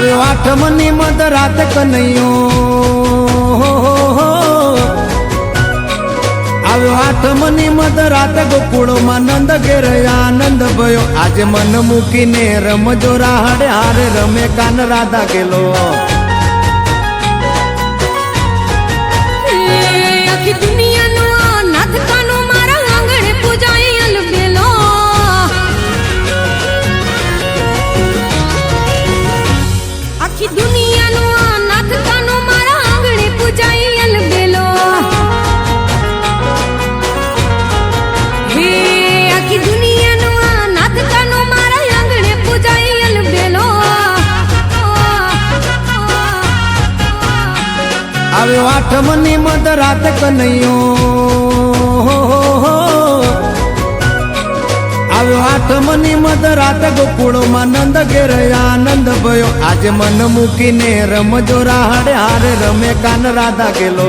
આવ્યો આઠમની મધ રાત કનૈયો. આવ્યો આઠમની મધ રાત ગોકુળમાં નંદ ઘેર આનંદ ભયો. આજે મન મૂકીને રમજો રાહડે, હારે રમે કાન રાધા ગેલો. આખી દુનિયાનો આ નાથ કાનો મારા આંગણે પૂજાઈ અલબેલો હે, આખી દુનિયાનો આ નાથ કાનો મારા આંગણે પૂજાઈ અલબેલો આવ્યો આઠમની મધ રાત કનૈયો. આઠમની મધ, રાત ગોકુળમાં નંદ ઘેર આનંદ ભયો. આજે મન મૂકીને રમજો, રાહડે હારે રમે કાન રાધા ગેલો.